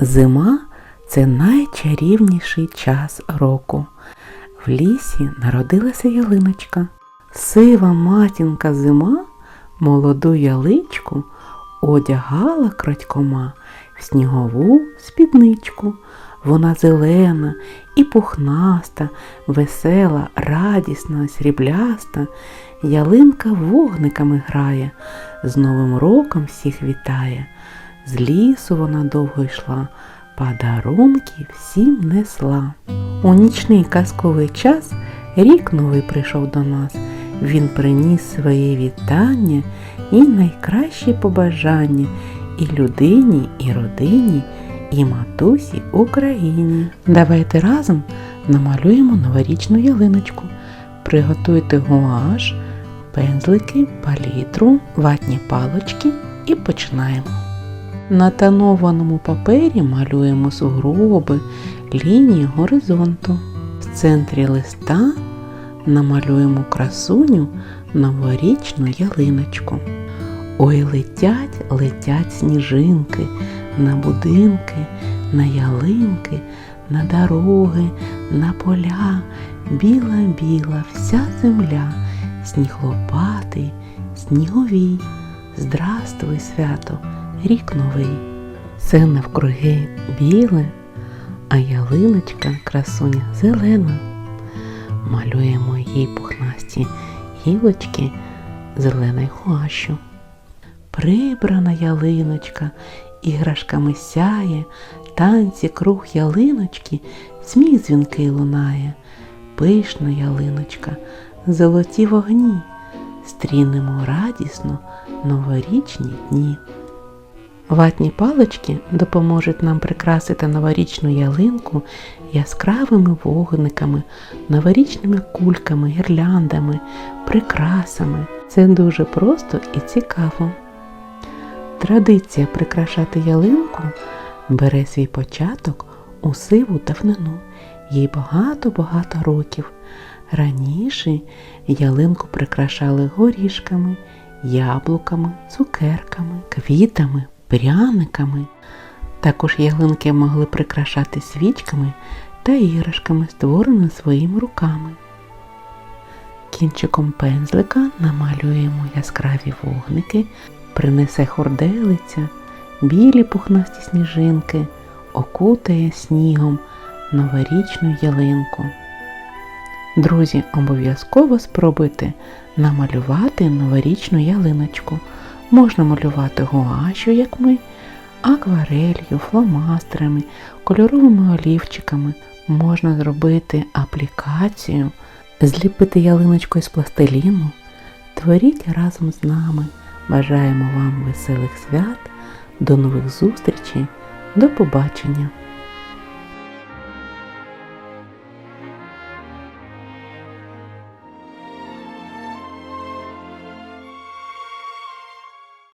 Зима це найчарівніший час року. В лісі народилася ялиночка. Сива матінка зима молоду яличку одягала крадькома в снігову спідничку. Вона зелена і пухнаста, весела, радісна, срібляста. Ялинка вогниками грає, з Новим роком всіх вітає. З лісу вона довго йшла, подарунки всім несла. У нічний казковий час рік новий прийшов до нас. Він приніс своє вітання і найкращі побажання і людині, і родині, і матусі Україні. Давайте разом намалюємо новорічну ялиночку. Приготуйте гуаш, пензлики, палітру, ватні палочки і починаємо. На тонованому папері малюємо сугроби, лінії горизонту. В центрі листа намалюємо красуню новорічну ялиночку. Ой, летять, летять сніжинки на будинки, на ялинки, на дороги, на поля. Біла-біла вся земля, сніг лопатий, сніговій. Здравствуй, свято, рік новий. Все навкруги біле, а ялиночка красуня зелена. Малюємо їй пухнасті гілочки зеленою гуашю. Прибрана ялиночка, іграшками сяє, танці круг ялиночки, сміх дзвінкий лунає, пишна ялиночка, золоті вогні, стрінемо радісно новорічні дні. Ватні палички допоможуть нам прикрасити новорічну ялинку яскравими вогниками, новорічними кульками, гірляндами, прикрасами. Це дуже просто і цікаво. Традиція прикрашати ялинку бере свій початок у сиву давнину. Їй багато-багато років. Раніше ялинку прикрашали горішками, яблуками, цукерками, квітами, пряниками. Також ялинки могли прикрашати свічками та іграшками, створеними своїми руками. Кінчиком пензлика намалюємо яскраві вогники, принесе хорделиця, білі пухнасті сніжинки, окутає снігом новорічну ялинку. Друзі, обов'язково спробуйте намалювати новорічну ялиночку. Можна малювати гуашю, як ми, акварелью, фломастерами, кольоровими олівчиками. Можна зробити аплікацію, зліпити ялиночку із пластиліну. Творіть разом з нами. Бажаємо вам веселих свят, до нових зустрічей, до побачення!